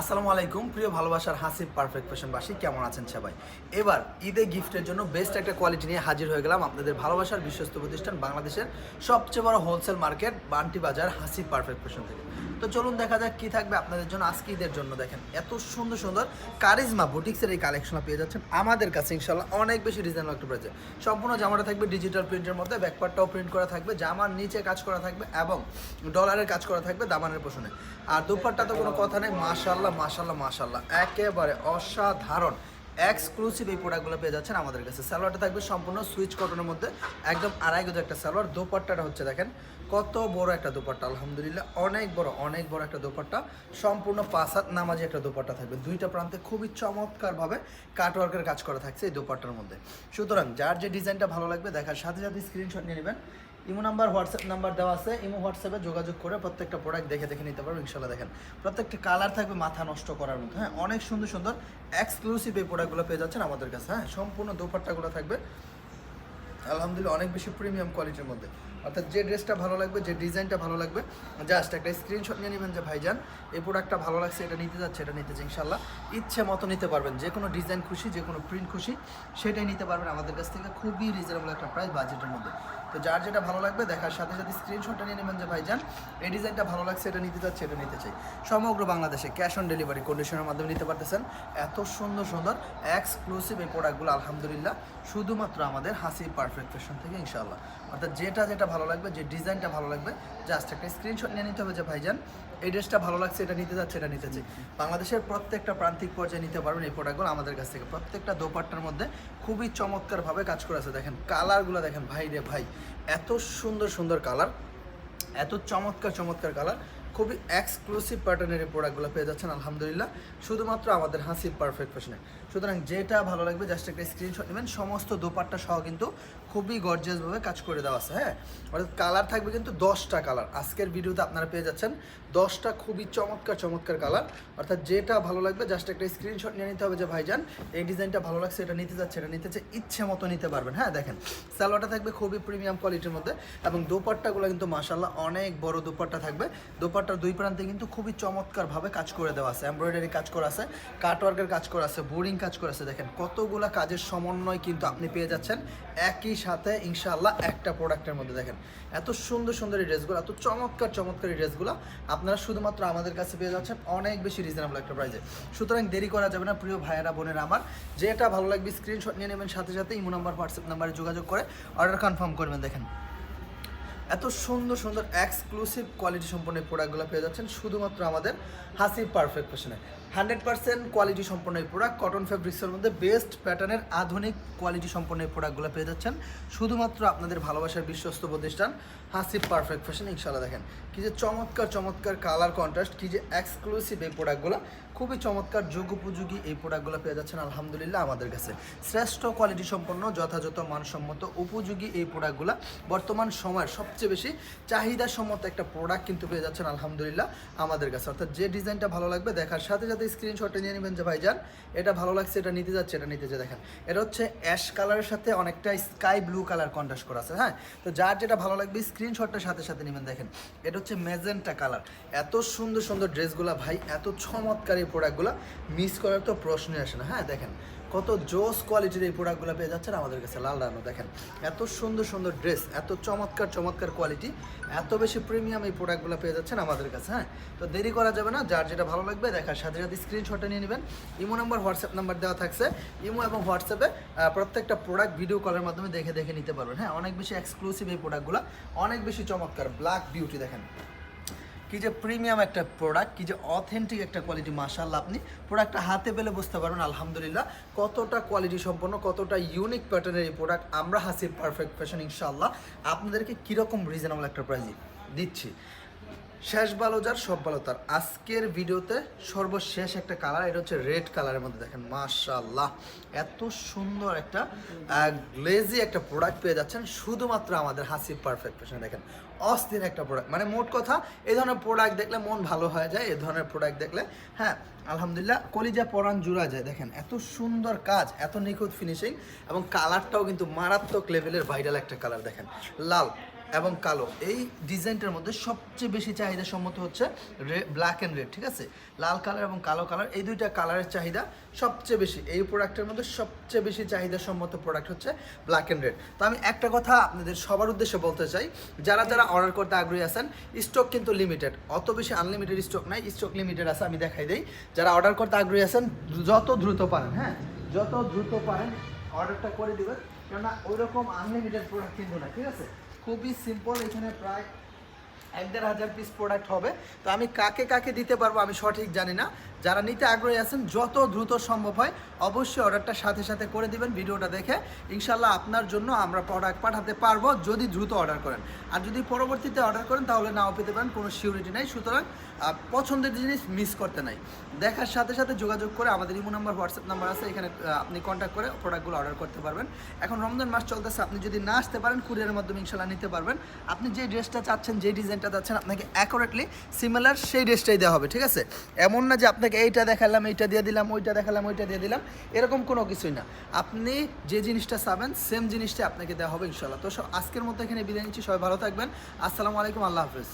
আসসালামু আলাইকুম, প্রিয় ভালোবাসার হাসিব পারফেক্ট ফ্যাশনবাসী কেমন আছেন সবাই? এবার ঈদে গিফটের জন্য বেস্ট একটা কোয়ালিটি নিয়ে হাজির হয়ে গেলাম আপনাদের ভালোবাসার বিশ্বস্ত প্রতিষ্ঠান বাংলাদেশের সবচেয়ে বড় হোলসেল মার্কেট বান্টি বাজার, হাসিব পারফেক্ট ফ্যাশন থেকে। তো চলুন দেখা যাক কি থাকবে আপনাদের জন্য আজকে ঈদের জন্য। দেখেন, এত সুন্দর সুন্দর কারিজমা বুটিক্সের এই কালেকশন পেয়ে যাচ্ছেন। আমাদের কাছে ইনশাল্লাহ অনেক বেশি রিজনেবল একটা প্রাইসে সম্পূর্ণ জামাটা থাকবে ডিজিটাল প্রিন্টের মধ্যে ব্যাকপার্টটাও প্রিন্ট করা থাকবে, জামার নিচে কাজ করা থাকবে এবং ডলারের কাজ করা থাকবে দামানের পোষণে। আর দুপাট্টা তো কোনো কথা নেই মাশাল্লাহ মাশাল্লাহ মাশাল্লাহ একেবারে অসাধারণ এক্সক্লুসিভ এই প্রোডাক্টগুলো পেয়ে যাচ্ছেন আমাদের কাছে। সালোয়ারটা থাকবে সম্পূর্ণ সুইচ কটনের মধ্যে, একদম আড়াই গজ একটা সালোয়ার। দোপাট্টাটা হচ্ছে দেখেন, কত বড় একটা দোপাট্টা, আলহামদুলিল্লাহ। অনেক বড় অনেক বড় একটা দোপাট্টা। সম্পূর্ণ পাঁচ নামাজি একটা দোপাট্টা থাকবে। দুইটা প্রান্তে খুবই চমৎকারভাবে কাটওয়ার্কের কাজ করা থাকছে এই দোপাট্টার মধ্যে। সুতরাং যার যে ডিজাইনটা ভালো লাগবে, দেখার সাথে সাথে স্ক্রিনশট নিয়ে নেবেন। ইমো নাম্বার, হোয়াটসঅ্যাপ নাম্বার দেওয়া আছে। ইমো হোয়াটসঅ্যাপে যোগাযোগ করে প্রত্যেকটা প্রোডাক্ট দেখে দেখে নিতে পারব ইনশাল্লাহ দেখেন। প্রত্যেকটা কালার থাকবে মাথা নষ্ট করার মতো হ্যাঁ? অনেক সুন্দর সুন্দর এক্সক্লুসিভ এই প্রোডাক্টগুলো পেয়ে যাচ্ছেন আমাদের কাছে হ্যাঁ? সম্পূর্ণ দোপাট্টাগুলো থাকবে। আলহামদুলিল্লাহ অনেক বেশি প্রিমিয়াম কোয়ালিটির মধ্যে। অর্থাৎ যে ড্রেসটা ভালো লাগবে, যে ডিজাইনটা ভালো লাগবে জাস্ট একটা স্ক্রিনশট নিয়ে নেবেন যে, ভাইজান, এই প্রোডাক্টটা ভালো লাগছে, এটা নিতে যাচ্ছে, এটা নিতে চাই ইনশাল্লাহ ইচ্ছে মতো নিতে পারবেন। যে কোনো ডিজাইন খুশি, যে কোনো প্রিন্ট খুশি, সেটাই নিতে পারবেন আমাদের কাছ থেকে। খুবই রিজনেবল একটা প্রাইস বাজেটের মধ্যে। তো যার যেটা ভালো লাগবে দেখার সাথে সাথে স্ক্রিনশটটা নিয়ে নেবেন যে ভাইজান, এই ডিজাইনটা ভালো লাগছে, এটা নিতে যাচ্ছে এটা নিতে চাই। সমগ্র বাংলাদেশে ক্যাশ অন ডেলিভারি কন্ডিশনের মাধ্যমে নিতে পারতেছেন। এত সুন্দর সুন্দর এক্সক্লুসিভ এই প্রোডাক্টগুলো আলহামদুলিল্লাহ, শুধুমাত্র আমাদের হাসি পারফেক্ট ফ্যাশন থেকে, ইনশাআল্লাহ। অর্থাৎ যেটা যেটা ভালো লাগবে, যে ডিজাইনটা ভালো লাগবে জাস্ট একটা স্ক্রিনশট নিয়ে নিতে হবে যে ভাইজান, এই ড্রেসটা ভালো লাগছে, এটা নিতে যাচ্ছে, এটা নিতে চাই। বাংলাদেশের প্রত্যেকটা প্রান্তিক পর্যায়ে নিতে পারবেন এই প্রোডাক্টগুলো আমাদের কাছ থেকে। প্রত্যেকটা দোপাট্টার মধ্যে খুবই চমৎকারভাবে কাজ করে আছে। দেখেন কালারগুলো দেখেন, ভাই রে ভাই। এত সুন্দর সুন্দর কালার এত চমৎকার চমৎকার কালার খুবই এক্সক্লুসিভ প্যাটার্নের এই প্রোডাক্টগুলো পেয়ে যাচ্ছেন, আলহামদুলিল্লাহ। শুধুমাত্র আমাদের হাসি পারফেক্ট ফ্যাশনে সুতরাং যেটা ভালো লাগবে জাস্ট একটা স্ক্রিনশট নেবেন, সমস্ত দোপাট্টা সহ কিন্তু খুবই গর্জিয়াসভাবে কাজ করে দেওয়া আছে হ্যাঁ? অর্থাৎ কালার থাকবে কিন্তু দশটা কালার আজকের ভিডিওতে আপনারা পেয়ে যাচ্ছেন দশটা খুবই চমৎকার চমৎকার কালার অর্থাৎ যেটা ভালো লাগবে জাস্ট একটা স্ক্রিনশট নিয়ে নিতে হবে যে, ভাইজান, এই ডিজাইনটা ভালো লাগছে, এটা নিতে যাচ্ছে এটা নিতে চাই ইচ্ছে মতো নিতে পারবেন। হ্যাঁ দেখেন, সালোয়ারটা থাকবে খুবই প্রিমিয়াম কোয়ালিটির মধ্যে এবং দোপাট্টাগুলো কিন্তু মাসাল্লাহ অনেক বড় দোপাট্টা থাকবে। দোপাট্টার দুই প্রান্তে কিন্তু খুবই চমৎকারভাবে কাজ করে দেওয়া আছে। এমব্রয়ডারি কাজ করা আছে কাটওয়ার্কের কাজ করা আছে বোরিং কাজ করা আছে। দেখেন, কতগুলা কাজের সমন্বয় কিন্তু আপনি পেয়ে যাচ্ছেন। একই সাথে ইনশাআল্লাহ একটা প্রোডাক্টের মধ্যে দেখেন। এত সুন্দর সুন্দর এই ড্রেসগুলো এত চমৎকার চমৎকার এই ড্রেসগুলো আপনারা শুধুমাত্র আমাদের কাছে পেয়ে যাচ্ছেন অনেক বেশি রিজনেবল একটা প্রাইজে সুতরাং দেরি করা যাবে না, প্রিয় ভাইয়েরা, বোনেরা আমার। যেটা ভালো লাগবে স্ক্রিনশট নিয়ে নেবেন, সাথে সাথে ইমো নাম্বার, হোয়াটসঅ্যাপ নাম্বারে যোগাযোগ করে অর্ডার কনফার্ম করবেন, দেখেন। এত সুন্দর সুন্দর এক্সক্লুসিভ কোয়ালিটি সম্পন্ন প্রোডাক্টগুলো পেয়ে যাচ্ছেন শুধুমাত্র আমাদের হাসি পারফেক্ট ফ্যাশনে হান্ড্রেড পার্সেন্ট কোয়ালিটি সম্পন্ন এই প্রোডাক্ট কটন ফেব্রিক্সের মধ্যে বেস্ট প্যাটার্নের আধুনিক কোয়ালিটি সম্পন্ন এই প্রোডাক্টগুলো পেয়ে যাচ্ছেন। শুধুমাত্র আপনাদের ভালোবাসার বিশ্বস্ত প্রতিষ্ঠান হাসি পারফেক্ট ফ্যাশন ইনশাল্লাহ দেখেন। কি যে চমৎকার চমৎকার কালার কন্ট্রাস্ট কি যে এক্সক্লুসিভ এই প্রোডাক্টগুলো খুবই চমৎকার যোগ উপযোগী এই প্রোডাক্টগুলো পেয়ে যাচ্ছেন, আলহামদুলিল্লাহ আমাদের কাছে। শ্রেষ্ঠ কোয়ালিটি সম্পন্ন, যথাযথ মানসম্মত, উপযোগী এই প্রোডাক্টগুলো বর্তমান সময়ের সবচেয়ে বেশি চাহিদাসম্মত একটা প্রোডাক্ট কিন্তু পেয়ে যাচ্ছেন, আলহামদুলিল্লাহ আমাদের কাছে। অর্থাৎ যে ডিজাইনটা ভালো লাগবে, দেখার সাথে সাথে স্ক্রিনশটটা নিয়ে নেবেন যে ভাইজান, এটা ভালো লাগছে, এটা নিতে যাচ্ছে, এটা নিতে যে দেখেন। এটা হচ্ছে অ্যাশ কালারের সাথে অনেকটা স্কাই ব্লু কালার কন্ট্রাস্ট করা আছে হ্যাঁ? তো যার যেটা ভালো লাগবে স্ক্রিনশটটার সাথে সাথে নেবেন, দেখেন। এটা হচ্ছে ম্যাজেন্টা কালার এত সুন্দর সুন্দর ড্রেসগুলো ভাই, এত চমৎকার প্রোডাক্টগুলো মিস করার তো প্রশ্নই আসে না হ্যাঁ? দেখেন কত জোস কোয়ালিটির এই প্রোডাক্টগুলো পেয়ে যাচ্ছেন আমাদের কাছে লাল রানো, দেখেন। এত সুন্দর সুন্দর ড্রেস এত চমৎকার চমৎকার কোয়ালিটি এত বেশি প্রিমিয়াম এই প্রোডাক্টগুলো পেয়ে যাচ্ছেন আমাদের কাছে হ্যাঁ? তো দেরি করা যাবে না, যার যেটা ভালো লাগবে দেখার সাথে সাথে স্ক্রিনশটটা নিয়ে নেবেন। ইমো নাম্বার হোয়াটসঅ্যাপ নাম্বার দেওয়া থাকছে। ইমো এবং হোয়াটসঅ্যাপে প্রত্যেকটা প্রোডাক্ট ভিডিও কলের মাধ্যমে দেখে দেখে নিতে পারবেন হ্যাঁ? অনেক বেশি এক্সক্লুসিভ এই প্রোডাক্টগুলো অনেক বেশি চমৎকার ব্ল্যাক বিউটি দেখেন। কি যে প্রিমিয়াম একটা প্রোডাক্ট কি যে অথেন্টিক একটা কোয়ালিটি মাসাল্লাহ আপনি প্রোডাক্টটা হাতে পেলে বুঝতে পারবেন, আলহামদুলিল্লাহ, কতটা কোয়ালিটি সম্পন্ন, কতটা ইউনিক প্যাটার্নের এই প্রোডাক্ট আমরা হাসি পারফেক্ট ফ্যাশন ইনশাল্লাহ আপনাদেরকে কীরকম রিজনেবল একটা প্রাইজ দিচ্ছি? শেষ ভালো যার, সব ভালো তার। আজকের ভিডিওতে সর্বশেষ একটা কালার এটা হচ্ছে রেড কালারের মধ্যে দেখেন মাশাল্লাহ এত সুন্দর একটা গ্লেজি একটা প্রোডাক্ট পেয়ে যাচ্ছেন, শুধুমাত্র আমাদের হাসি পারফেক্ট ফ্যাশন দেখেন। অস্থির একটা প্রোডাক্ট মানে মোট কথা এই ধরনের প্রোডাক্ট দেখলে মন ভালো হয়ে যায় এই ধরনের প্রোডাক্ট দেখলে হ্যাঁ আলহামদুলিল্লাহ, কলিজা পরান জুড়া যায়। দেখেন, এত সুন্দর কাজ, এত নিখুঁত ফিনিশিং এবং কালারটাও কিন্তু মারাত্মক লেভেলের ভাইরাল একটা কালার দেখেন। লাল এবং কালো। এই ডিজাইনটার মধ্যে সবচেয়ে বেশি চাহিদা সম্মত হচ্ছে ব্ল্যাক অ্যান্ড রেড ঠিক আছে? লাল কালার এবং কালো কালার এই দুইটা কালারের চাহিদা সবচেয়ে বেশি। এই প্রোডাক্টের মধ্যে সবচেয়ে বেশি চাহিদা সম্মত প্রোডাক্ট হচ্ছে ব্ল্যাক অ্যান্ড রেড তো আমি একটা কথা আপনাদের সবার উদ্দেশ্যে বলতে চাই, যারা যারা অর্ডার করতে আগ্রহী আছেন স্টক কিন্তু লিমিটেড অত বেশি আনলিমিটেড স্টক নাই স্টক লিমিটেড আছে, আমি দেখাই দিই। যারা অর্ডার করতে আগ্রহী আছেন, যত দ্রুত পারেন হ্যাঁ? যত দ্রুত পারেন অর্ডারটা করে দিবেন, কেননা ওই রকম আনলিমিটেড প্রোডাক্ট কিন্তু না ঠিক আছে? খুবই সিম্পল এখানে প্রায় এক দেড় হাজার পিস প্রোডাক্ট হবে। তো আমি কাকে কাকে দিতে পারব আমি সঠিক জানি না। যারা নিতে আগ্রহী আছেন, যত দ্রুত সম্ভব হয়, অবশ্যই অর্ডারটা সাথে সাথে করে দিবেন, ভিডিওটা দেখে। ইনশাল্লাহ আপনার জন্য আমরা প্রোডাক্ট পাঠাতে পারব যদি দ্রুত অর্ডার করেন। আর যদি পরবর্তীতে অর্ডার করেন, তাহলে নাও পেতে পারেন, কোনো সিউরিটি নেই। সুতরাং পছন্দের জিনিস মিস করতে নাই। দেখার সাথে সাথে যোগাযোগ করে আমাদের ইমো নাম্বার হোয়াটসঅ্যাপ নাম্বার আছে, এখানে আপনি কন্ট্যাক্ট করে প্রোডাক্টগুলো অর্ডার করতে পারবেন। এখন রমজান মাস চলতেছে, আপনি যদি না আসতে পারেন কুরিয়ারের মাধ্যমে ইনশাল্লাহ নিতে পারবেন। আপনি যে ড্রেসটা চাচ্ছেন, যে ডিজাইনটা চাচ্ছেন, আপনাকে অ্যাকুরেটলি সিমিলার সেই ড্রেসটাই দেওয়া হবে, ঠিক আছে? এমন না যে আপনাকে এইটা দেখালাম, এইটা দিয়ে দিলাম, ওইটা দেখালাম, ওইটা দিয়ে দিলাম, এরকম কোনো কিছুই না। আপনি যে জিনিসটা চাবেন সেম জিনিসটা আপনাকে দেওয়া হবে ইনশাল্লাহ তো আজকের মতো এখানে বিদায় নিচ্ছি, সবাই ভালো থাকবেন। আসসালামু আলাইকুম, আল্লাহ হাফিজ।